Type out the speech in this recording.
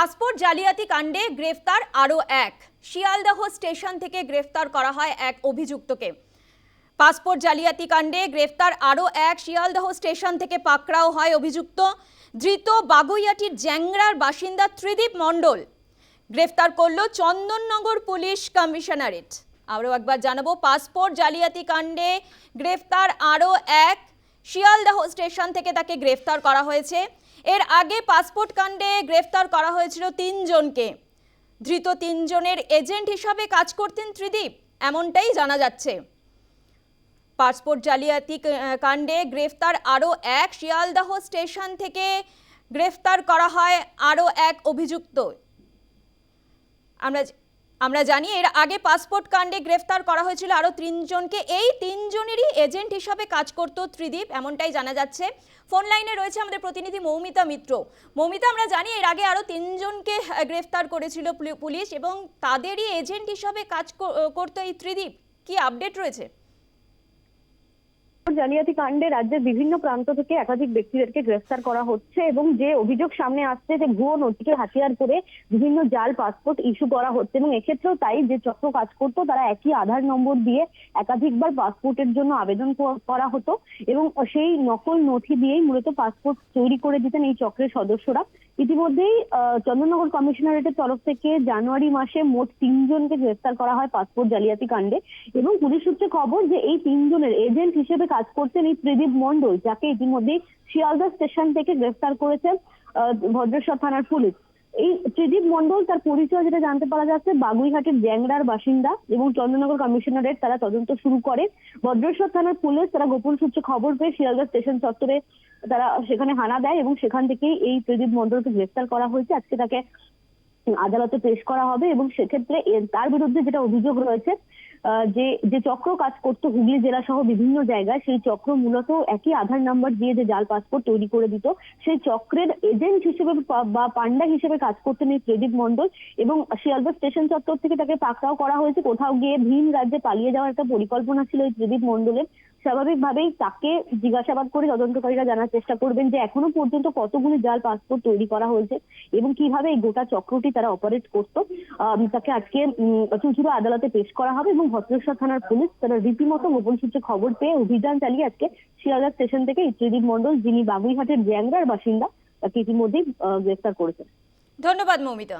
Passport জালিয়াতি কাণ্ডে গ্রেফতার আরও এক। শিয়ালদহ স্টেশন থেকে গ্রেফতার করা হয় এক অভিযুক্তকে। পাসপোর্ট জালিয়াতি কাণ্ডে গ্রেফতার আরও এক শিয়ালদহ স্টেশন থেকে পাকড়াও হয় অভিযুক্ত। ধৃত বাগুইয়াটির জ্যাংরার বাসিন্দা ত্রিদীপ মণ্ডল। গ্রেফতার করল চন্দননগর পুলিশ কমিশনারেট। আরও একবার জানাব, পাসপোর্ট জালিয়াতি কাণ্ডে গ্রেফতার আরও এক শিয়ালদহ স্টেশন থেকে তাকে গ্রেফতার করা হয়েছে। এর আগে পাসপোর্ট কাণ্ডে গ্রেফতার করা হয়েছিল তিনজনকে। ধৃত তিনজনের এজেন্ট হিসাবে কাজ করতেন ত্রিদীপ, এমনটাই জানা যাচ্ছে। পাসপোর্ট জালিয়াতি কাণ্ডে গ্রেফতার আরও এক শিয়ালদাহ স্টেশন থেকে গ্রেফতার করা হয় আরও এক অভিযুক্ত। আমরা আমরা জানি এর আগে পাসপোর্ট কাণ্ডে গ্রেফতার করা হয়েছিল আরও তিনজনকে। এই তিনজনেরই এজেন্ট হিসাবে কাজ করত ত্রিদীপ, এমনটাই জানা যাচ্ছে। ফোন লাইনে রয়েছে আমাদের প্রতিনিধি মৌমিতা মিত্র। মৌমিতা, আমরা জানি এর আগে আরও তিনজনকে গ্রেফতার করেছিল পুলি- পুলিশ এবং তাদেরই এজেন্ট হিসাবে কাজ কর- করতো এই ত্রিদীপ। কি আপডেট রয়েছে? জালিয়াতি কাণ্ডে রাজ্যের বিভিন্ন প্রান্ত থেকে একাধিক ব্যক্তিদেরকে গ্রেফতার করা হচ্ছে এবং যে অভিযোগ সামনে আসছে যে ভুয়ো নথিকে হাতিয়ার করে বিভিন্ন জাল, পাসপোর্ট ইস্যু করা হচ্ছে এবং এক্ষেত্রেও তাই যে চক্র কাজ করতো, তারা একই আধার নম্বর দিয়ে একাধিকবার পাসপোর্টের জন্য আবেদন করা হতো এবং সেই নকল নথি দিয়েই মূলত পাসপোর্ট তৈরি করে দিতেন এই চক্রের সদস্যরা। ইতিমধ্যেই চন্দননগর কমিশনারেটের তরফ থেকে জানুয়ারি মাসে মোট তিনজনকে গ্রেফতার করা হয় পাসপোর্ট জালিয়াতি কাণ্ডে এবং পুলিশ সূত্রে খবর যে এই তিনজনের এজেন্ট হিসেবে কাজ করছেন এই ত্রিদীপ মন্ডল যাকে ইতিমধ্যেই শিয়ালদা স্টেশন থেকে গ্রেফতার করেছেন ভদ্রেশ্বর থানার পুলিশ। এই ত্রিদীপ মন্ডল তার পরিচয় যেটা জানতে পারা যাচ্ছে, বাগুইহাটের জ্যাংড়ার বাসিন্দা এবং চন্দ্রনগর কমিশনারেট তারা তদন্ত শুরু করে ভদ্রেশ্বর থানার পুলিশ তারা গোপন সূত্রে খবর পেয়ে শিয়ালদা স্টেশন চত্বরে তারা সেখানে হানা দেয় এবং সেখান থেকেই এই ত্রিদীপ মন্ডলকে গ্রেফতার করা হয়েছে। আজকে তাকে আদালতে পেশ করা হবে এবং সেক্ষেত্রে তার বিরুদ্ধে যেটা অভিযোগ রয়েছে যে যে চক্র কাজ করতো হুগলি জেলা সহ বিভিন্ন জায়গায়, সেই চক্র মূলত একই আধার নাম্বার দিয়ে যে জাল পাসপোর্ট তৈরি করে দিত। সেই চক্রের এজেন্ট হিসেবে বা পান্ডা হিসেবে কাজ করতেন এই প্রদীপ মন্ডল এবং শিয়ালদা স্টেশন চত্বর থেকে তাকে পাকড়াও করা হয়েছে। কোথাও গিয়ে ভিন রাজ্যে পালিয়ে যাওয়ার একটা পরিকল্পনা ছিল এই প্রদীপ মণ্ডলের। স্বাভাবিকভাবেই তাকে জিজ্ঞাসাবাদ করে তদন্তকারীরা জানার চেষ্টা করবেন যে এখনও পর্যন্ত কতগুলি জাল পাসপোর্ট তৈরি করা হয়েছে এবং কীভাবে এই গোটা চক্রটি তারা অপারেট করত। তাকে আজকে চুঁচুড়া আদালতে পেশ করা হবে এবং ভদ্রেশ্বর থানার পুলিশ তারা রীতিমতো গোপন সূত্রে খবর পেয়ে অভিযান চালিয়ে আজকে শিয়ালদা স্টেশন থেকে এই ত্রিদীপ মণ্ডল, যিনি বাগুইহাটের জ্যাংরার বাসিন্দা, তাকে ইতিমধ্যেই গ্রেফতার করেছে ধন্যবাদ মৌমিতা।